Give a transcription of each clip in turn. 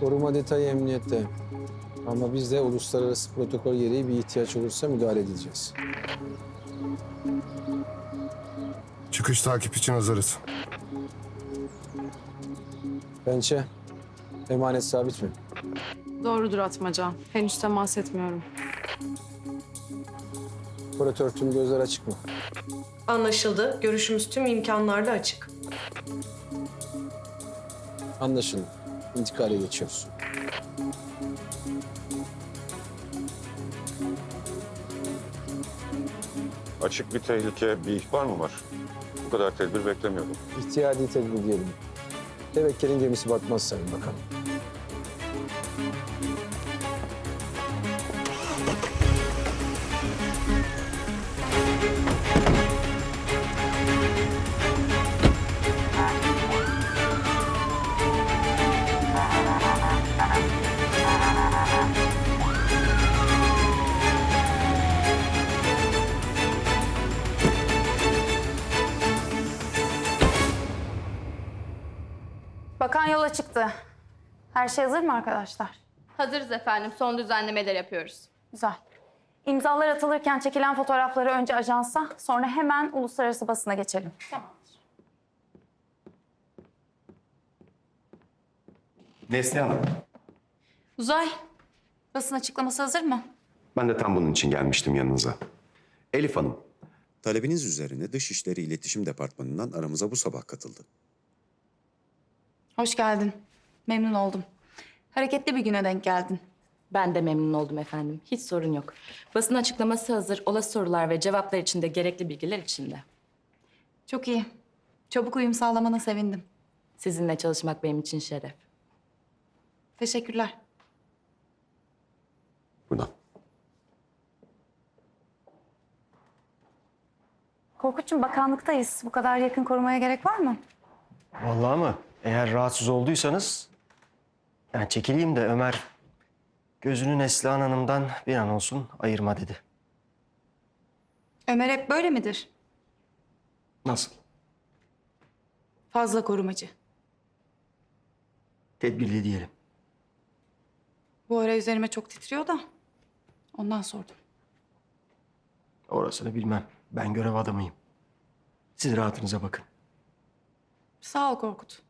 Koruma detayı emniyette. Ama biz de uluslararası protokol gereği bir ihtiyaç olursa müdahale edeceğiz. Çıkış takip için hazırız. Pençe, emanet sabit mi? Doğrudur Atmaca. Henüz temas etmiyorum. Operatör tüm gözler açık mı? Anlaşıldı. Görüşümüz tüm imkanlarla açık. Anlaşıldı. İntikale geçiyoruz. Açık bir tehlike, bir ihbar mı var? Bu kadar tedbir beklemiyordum. İhtiyadi tedbir diyelim. Tevekkelin gemisi batmaz sayın bakalım. Bakan yola çıktı. Her şey hazır mı arkadaşlar? Hazırız efendim. Son düzenlemeler yapıyoruz. Güzel. İmzalar atılırken çekilen fotoğrafları önce ajansa, sonra hemen uluslararası basına geçelim. Neslihan Hanım, Uzay, basın açıklaması hazır mı? ben de tam bunun için gelmiştim yanınıza. Elif Hanım, Talebiniz üzerine Dışişleri İletişim Departmanı'ndan aramıza bu sabah katıldı. Hoş geldin. Memnun oldum. Hareketli bir güne denk geldin. Ben de memnun oldum efendim. Hiç sorun yok. Basın açıklaması hazır. Olası sorular ve cevaplar için de gerekli bilgiler içinde. Çok iyi. Çabuk uyum sağlamana sevindim. Sizinle çalışmak benim için şeref. Teşekkürler. buradan. Korkut'cum bakanlıktayız. Bu kadar yakın korumaya gerek var mı? Vallahi mı? Eğer rahatsız olduysanız... Yani çekileyim de Ömer... Gözünü Neslihan Hanım'dan bir an olsun ayırma dedi. Ömer hep böyle midir? Nasıl? Fazla korumacı. Tedbirli diyelim. Bu ara üzerime çok titriyor da. Ondan sordum. Orasını bilmem. Ben görev adamıyım. Siz rahatınıza bakın. Sağ ol Korkut.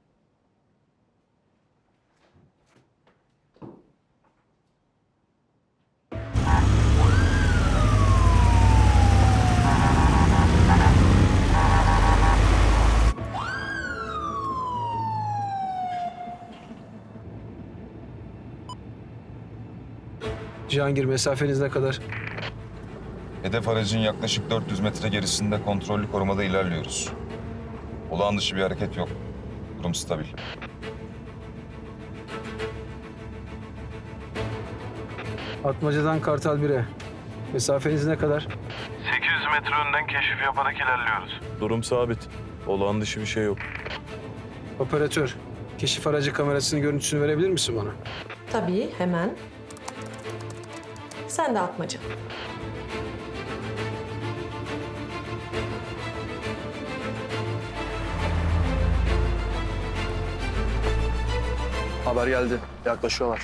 Cihangir mesafeniz ne kadar? Hedef aracın yaklaşık 400 metre gerisinde kontrollü korumada ilerliyoruz. Olağan dışı bir hareket yok. Durum stabil. Atmaca'dan Kartal 1'e. Mesafeniz ne kadar? 800 metre önden keşif yaparak ilerliyoruz. Durum sabit. Olağan dışı bir şey yok. Operatör, keşif aracı kamerasının görüntüsünü verebilir misin bana? Tabii hemen. Sen de atmaca. Haber geldi. Yaklaşıyorlar.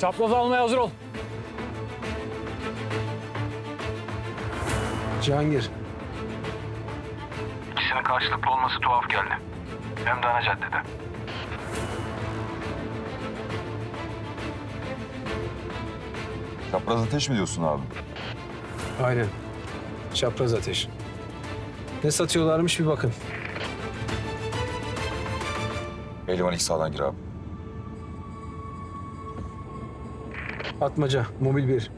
Çapraz almaya hazır ol. Cihangir, İkisinin karşılıklı olması tuhaf geldi. Hem de ana caddede. Çapraz ateş mi diyorsun abi? aynen. Çapraz ateş. Ne satıyorlarmış bir bakın. Pehlivan ilk sağdan gir abi. Atmaca, mobil 1.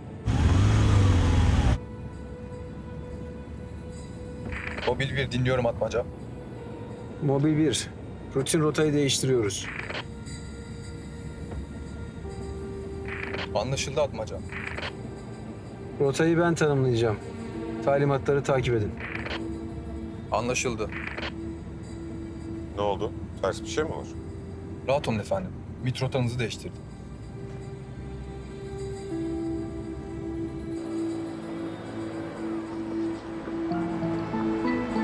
Mobil bir dinliyorum Atmaca. Mobil 1. Rutin rotayı değiştiriyoruz. Anlaşıldı Atmaca. Rotayı ben tanımlayacağım. Talimatları takip edin. Anlaşıldı. Ne oldu? Ters bir şey mi var? Rahat olun efendim. MIT rotanızı değiştirdim.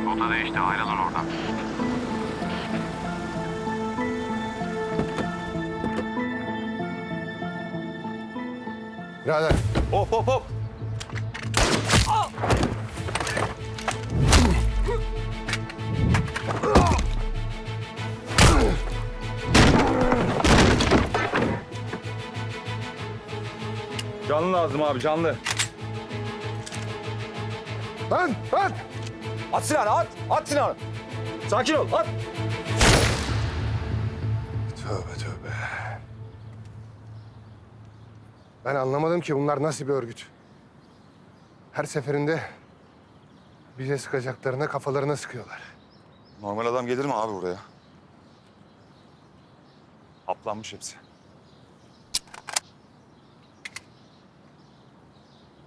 Rota değişti ayrılın oradan. Birader. Hop hop hop. Canlı lazım abi canlı. Lan lan. At silahını at. At silahını. Sakin ol at. Tövbe tövbe. Ben anlamadım ki bunlar nasıl bir örgüt. Her seferinde bize sıkacaklarına kafalarına sıkıyorlar. Normal adam gelir mi abi buraya? Aplanmış hepsi.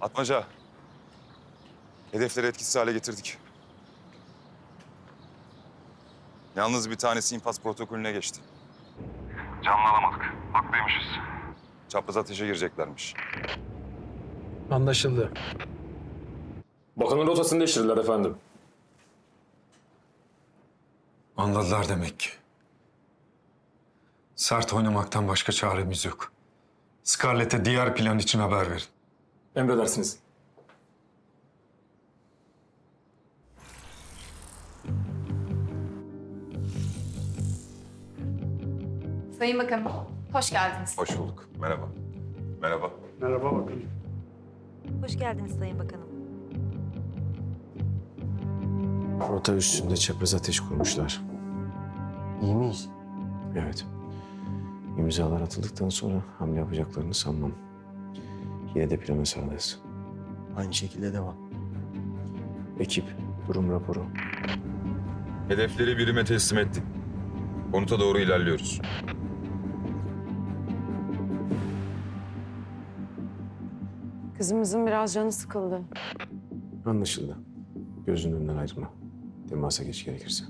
Atmaca. Hedefleri etkisiz hale getirdik. Yalnız bir tanesi infaz protokolüne geçti. Canlı alamadık. Haklıymışız. Çapraz ateşe gireceklermiş. Anlaşıldı. Bakanın rotasını değiştirdiler efendim. Anladılar demek ki. Sert oynamaktan başka çaremiz yok. Scarlett'e diğer plan için haber verin. Emredersiniz. Sayın Bakanım, hoş geldiniz. Hoş bulduk. Merhaba. Merhaba. Hoş geldiniz Sayın Bakanım. Rota üstünde çapraz ateş kurmuşlar. İyi miyiz? Evet. İmzalar atıldıktan sonra hamle yapacaklarını sanmam. Yine de plana sağlarız. Aynı şekilde devam. Ekip, durum raporu. Hedefleri birime teslim ettik. Konuta doğru ilerliyoruz. Kızımızın biraz canı sıkıldı. Anlaşıldı. Gözünün önünden ayrılma. Temasa geç gerekirse.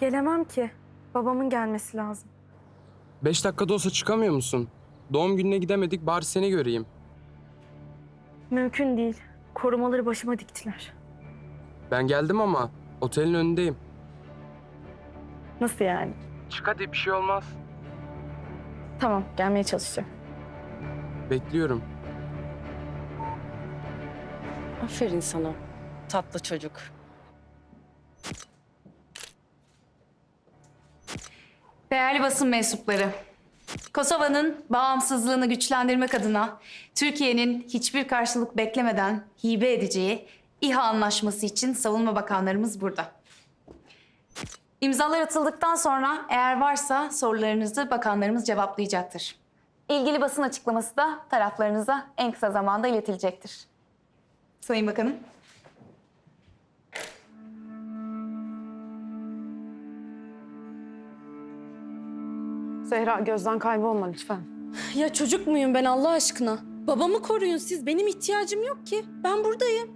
Gelemem ki. Babamın gelmesi lazım. Beş dakikada olsa çıkamıyor musun? Doğum gününe gidemedik bari seni göreyim. Mümkün değil. Korumaları başıma diktiler. Ben geldim ama otelin önündeyim. Nasıl yani? Çık hadi bir şey olmaz. Tamam, gelmeye çalışacağım. Bekliyorum. Aferin sana. Tatlı çocuk. Değerli basın mensupları, Kosova'nın bağımsızlığını güçlendirmek adına Türkiye'nin hiçbir karşılık beklemeden hibe edeceği İHA anlaşması için savunma bakanlarımız burada. İmzalar atıldıktan sonra eğer varsa sorularınızı bakanlarımız cevaplayacaktır. İlgili basın açıklaması da taraflarınıza en kısa zamanda iletilecektir. Sayın Bakanım. Zehra gözden kaybolma lütfen. Ya çocuk muyum ben Allah aşkına? Babamı koruyun siz. Benim ihtiyacım yok ki. Ben buradayım.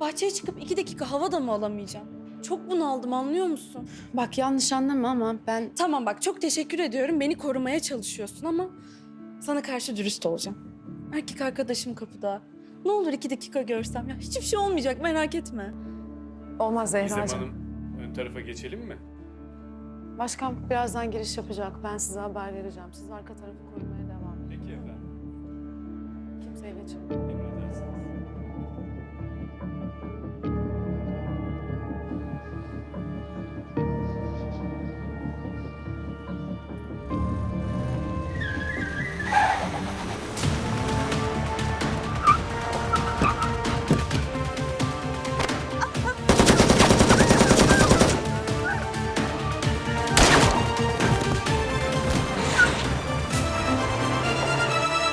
Bahçeye çıkıp iki dakika hava da mı alamayacağım? Çok bunaldım anlıyor musun? Bak yanlış anlama ama ben... Tamam bak çok teşekkür ediyorum. Beni korumaya çalışıyorsun ama sana karşı dürüst olacağım. Erkek arkadaşım kapıda. Ne olur iki dakika görsem ya. Hiçbir şey olmayacak merak etme. Olmaz Zehra'cığım. ön tarafa geçelim mi? Başkan birazdan giriş yapacak. Ben size haber vereceğim. Siz arka tarafı korumaya devam edin. Peki efendim. Kimseyi geçirmeyin.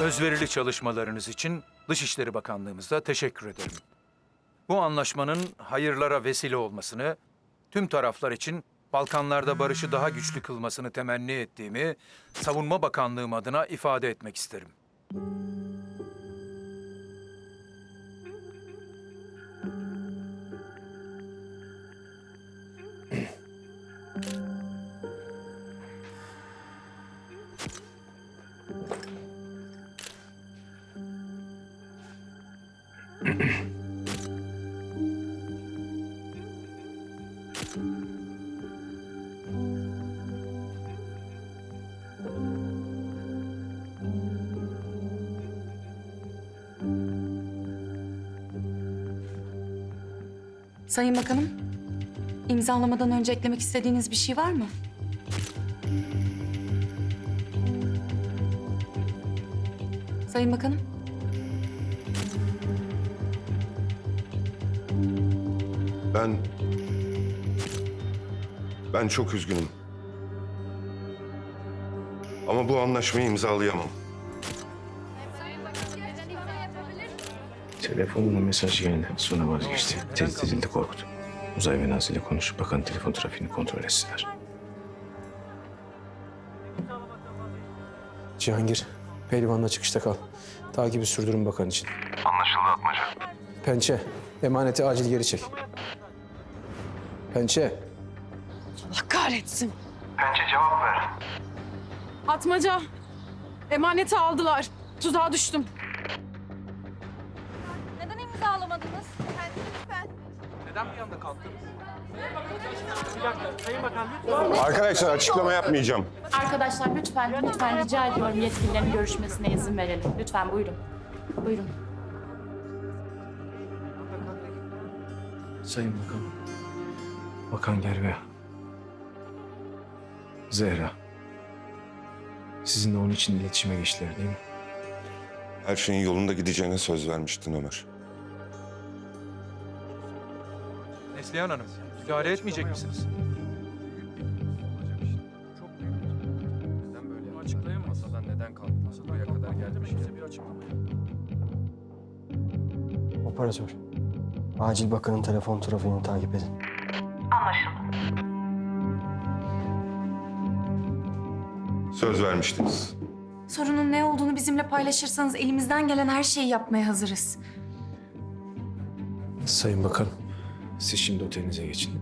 Özverili çalışmalarınız için Dışişleri Bakanlığımıza teşekkür ederim. Bu anlaşmanın hayırlara vesile olmasını, tüm taraflar için Balkanlarda barışı daha güçlü kılmasını temenni ettiğimi Savunma Bakanlığım adına ifade etmek isterim. Sayın Bakanım, imzalamadan önce eklemek istediğiniz bir şey var mı? Sayın Bakanım. Ben... Ben çok üzgünüm. Ama bu anlaşmayı imzalayamam. Telefonuna mesaj geldi. Sonra vazgeçti. Tehdit edildi Korkut. Uzay ve Nazlı ile konuş. Bakan telefon trafiğini kontrol etsinler. Cihangir, pehlivanla çıkışta kal. Takibi sürdürün bakan için. Anlaşıldı Atmaca. Pençe, emaneti acil geri çek. Pençe, Allah kahretsin. Pençe cevap ver. Atmaca. Emaneti aldılar. Tuzağa düştüm. Neden imzalamadınız? Efendim lütfen. Arkadaşlar açıklama yapmayacağım. Arkadaşlar lütfen, lütfen rica ediyorum yetkililerin görüşmesine izin verelim. Lütfen buyurun. Buyurun. Sayın Bakan. Bakan Gerve. Zehra. Sizinle onun için iletişime geçtiler değil mi? Her şeyin yolunda gideceğine söz vermiştin Ömer. Neslihan Hanım, müdahale etmeyecek misiniz? Neden böyle? Açıklayın masadan neden kalktı? Buraya kadar bir açıklama. Operatör. Acil bakanın telefon trafiğini takip edin. Söz vermiştiniz. Sorunun ne olduğunu bizimle paylaşırsanız elimizden gelen her şeyi yapmaya hazırız. Sayın Bakan, siz şimdi otelinize geçin.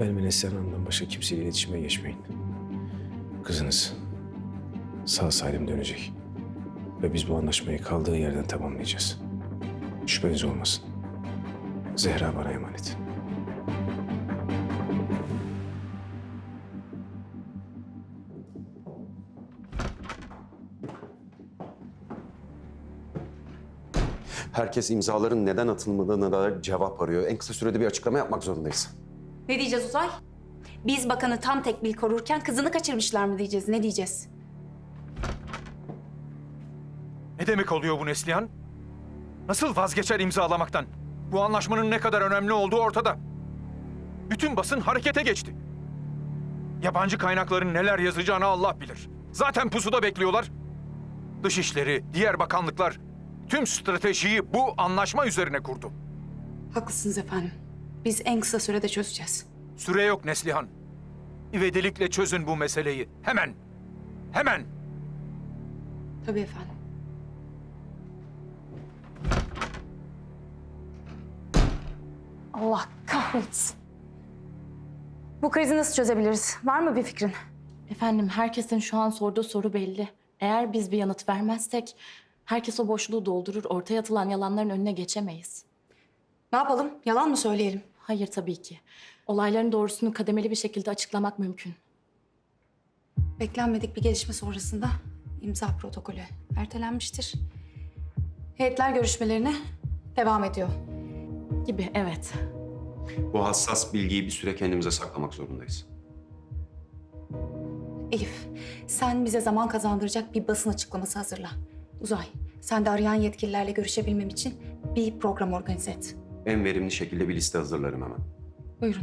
Ben ve Neslihan Hanım'dan başka kimseyle iletişime geçmeyin. Kızınız sağ salim dönecek. Ve biz bu anlaşmayı kaldığı yerden tamamlayacağız. Şüpheniz olmasın. Zehra bana emanet. Herkes imzaların neden atılmadığına dair cevap arıyor. En kısa sürede bir açıklama yapmak zorundayız. Ne diyeceğiz Uzay? Biz bakanı tam tekbil korurken kızını kaçırmışlar mı diyeceğiz? Ne diyeceğiz? Ne demek oluyor bu Neslihan? Nasıl vazgeçer imzalamaktan? Bu anlaşmanın ne kadar önemli olduğu ortada. Bütün basın harekete geçti. Yabancı kaynakların neler yazacağını Allah bilir. Zaten pusuda bekliyorlar. Dışişleri, diğer bakanlıklar tüm stratejiyi bu anlaşma üzerine kurdu. Haklısınız efendim. Biz en kısa sürede çözeceğiz. Süre yok Neslihan. İvedilikle çözün bu meseleyi. Hemen. Hemen. Tabii efendim. Allah kahretsin. Bu krizi nasıl çözebiliriz? Var mı bir fikrin? Efendim herkesin şu an sorduğu soru belli. Eğer biz bir yanıt vermezsek herkes o boşluğu doldurur. Ortaya atılan yalanların önüne geçemeyiz. Ne yapalım? Yalan mı söyleyelim? Hayır tabii ki. Olayların doğrusunu kademeli bir şekilde açıklamak mümkün. Beklenmedik bir gelişme sonrasında imza protokolü ertelenmiştir. Heyetler görüşmelerine devam ediyor. Gibi evet. Bu hassas bilgiyi bir süre kendimize saklamak zorundayız. Elif, sen bize zaman kazandıracak bir basın açıklaması hazırla. Uzay, sen de arayan yetkililerle görüşebilmem için bir program organize et. En verimli şekilde bir liste hazırlarım hemen. Buyurun.